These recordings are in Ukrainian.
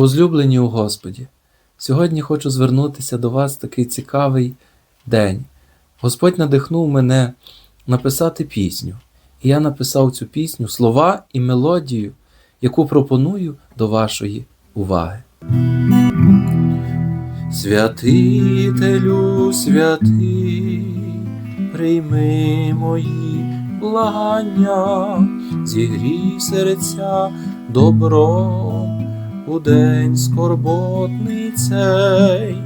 Возлюблені у Господі, сьогодні хочу звернутися до вас в такий цікавий день. Господь надихнув мене написати пісню, і я написав цю пісню слова і мелодію, яку пропоную до вашої уваги. Святителю святий, прийми мої благання, зігрій серця добром у день скорботний цей,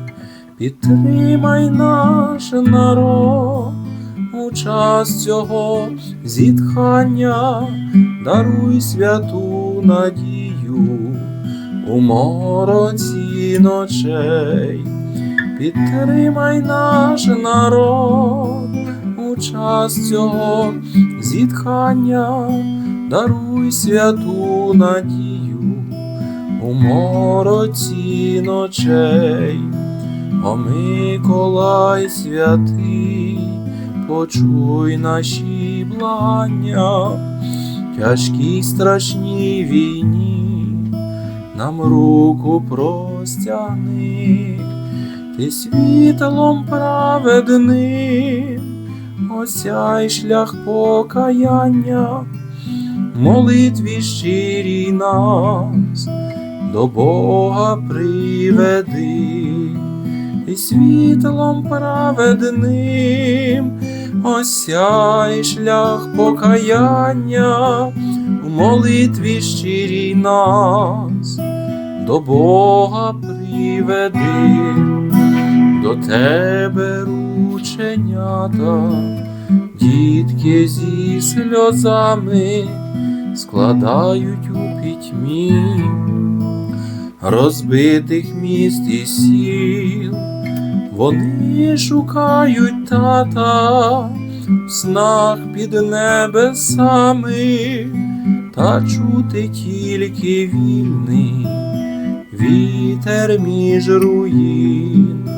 підтримай наш народ у час цього зітхання, даруй святу надію у мороці ночей, підтримай наш народ у час цього зітхання, даруй святу надію у мороці ночей, О Миколай святий, почуй наші благання, тяжкій страшній війні нам руку простягни, ти світлом праведним, осяй шлях покаяння, молитві щирій нас до Бога приведи, ти світлом праведним, осяй шлях покаяння в молитві щирій нас. До Бога приведи, до тебе рученята, дітки зі сльозами складають у пітьмі розбитих міст і сіл, вони шукають тата в снах під небесами, та чути тільки вільний вітер між руїн.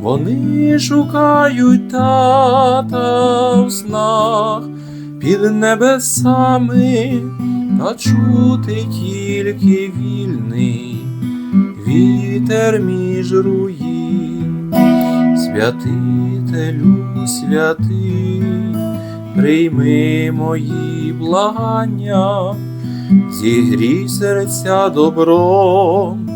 Вони шукають тата в снах під небесами, та чути тільки вільний вітер між руїн. Святителю святий, прийми мої благання, зігрій серця добром.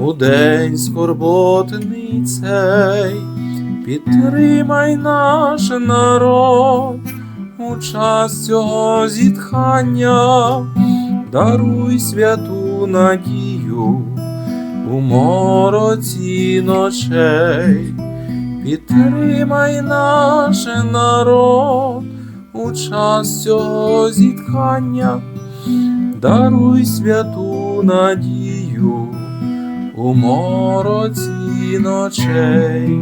У день скорботний цей, підтримай наш народ. У час цього зітхання, даруй святу надію у мороці ночей, підтримай наш народ у час цього зітхання, даруй святу надію у мороці ночей.